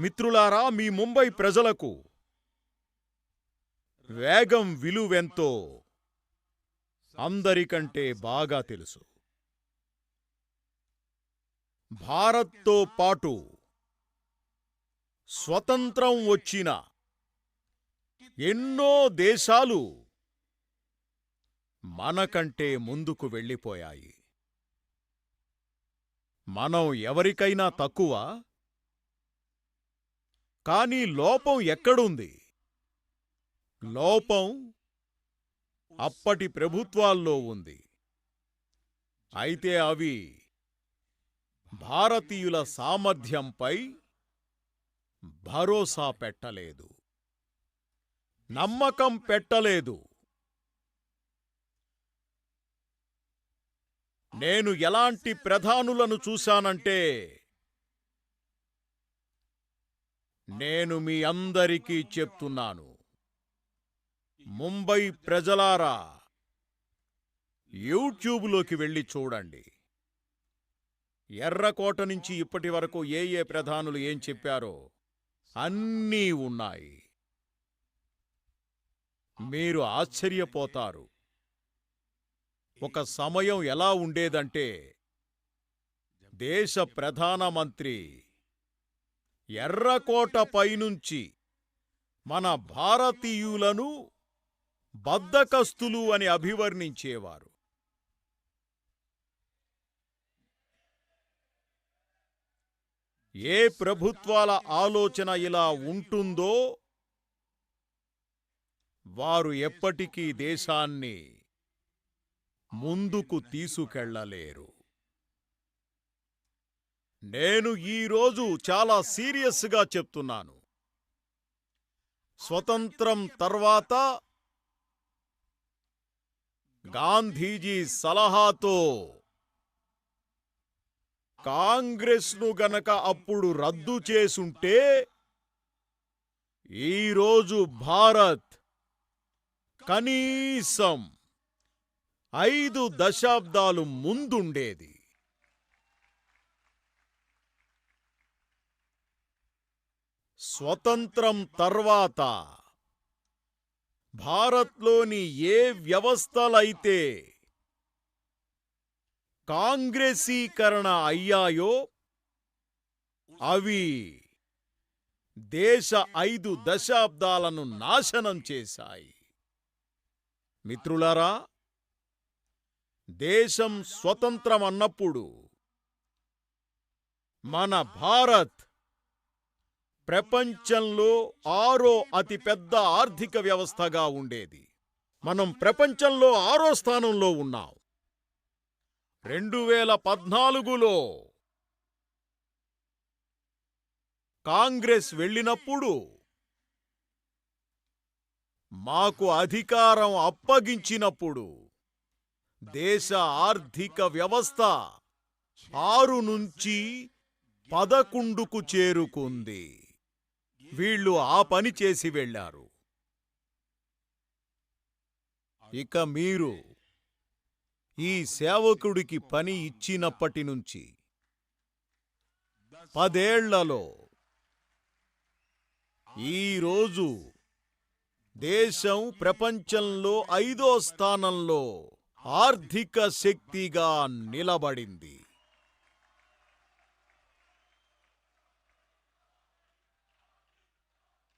మిత్రులారా మీ ముంబై ప్రజలకు వేగం విలువెంతో అందరికంటే బాగా తెలుసు. భారత్తో పాటు స్వతంత్రం వచ్చిన ఎన్నో దేశాలు మనకంటే ముందుకు వెళ్ళిపోయాయి. మనం ఎవరికైనా తక్కువ కానీ లోపం ఎక్కడుంది? లోపం అప్పటి ప్రభుత్వాల్లో ఉంది. అయితే అవి భారతీయుల సామర్థ్యంపై భరోసా పెట్టలేదు. నమ్మకం పెట్టలేదు. నేను ఎలాంటి ప్రధానులను చూశానంటే నేను మీ అందరికీ చెప్తున్నాను. ముంబై ప్రజలారా యూట్యూబ్లోకి వెళ్ళి చూడండి. ఎర్రకోట నుంచి ఇప్పటి వరకు ఏ ఏ ప్రధానులు ఏం చెప్పారో అన్నీ ఉన్నాయి. మీరు ఆశ్చర్యపోతారు. ఒక సమయం ఎలా ఉండేదంటే దేశ ప్రధానమంత్రి ఎర్రకోట పైనుంచి మన భారతీయులను బద్దకస్తులు అని అభివర్ణించేవారు. ఏ ప్రభుత్వాల ఆలోచన ఇలా ఉంటుందో వారు ఎప్పటికీ దేశాన్ని ముందుకు తీసుకెళ్ళలేరు. నేను ఈరోజు చాలా సీరియస్గా చెప్తున్నాను. స్వతంత్రం తర్వాత గాంధీజీ సలహాతో కాంగ్రెస్ను గనక అప్పుడు రద్దు చేసుంటే ఈరోజు భారత్ కనీసం ఐదు దశాబ్దాలు ముందుండేది. స్వతంత్రం తర్వాత భారత్లోని ఏ వ్యవస్థలైతే కాంగ్రెసీకరణ అయ్యాయో అవి దేశ ఐదు దశాబ్దాలను నాశనం చేశాయి. మిత్రులారా దేశం స్వతంత్రం అన్నప్పుడు మన భారత్ ప్రపంచంలో ఆరో అతిపెద్ద ఆర్థిక వ్యవస్థగా ఉండేది. మనం ప్రపంచంలో ఆరో స్థానంలో ఉన్నాం. రెండు వేల పద్నాలుగులో కాంగ్రెస్ వెళ్ళినప్పుడు మాకు అధికారం అప్పగించినప్పుడు దేశ ఆర్థిక వ్యవస్థ ఆరు నుంచి పదకొండుకు చేరుకుంది. వీళ్ళు ఆ పని చేసి వెళ్ళారు. ఇక మీరు ఈ సేవకుడికి పని ఇచ్చినప్పటి నుంచి పదేళ్ళలో ఈరోజు దేశం ప్రపంచంలో ఐదో స్థానంలో ఆర్థిక శక్తిగా నిలబడింది.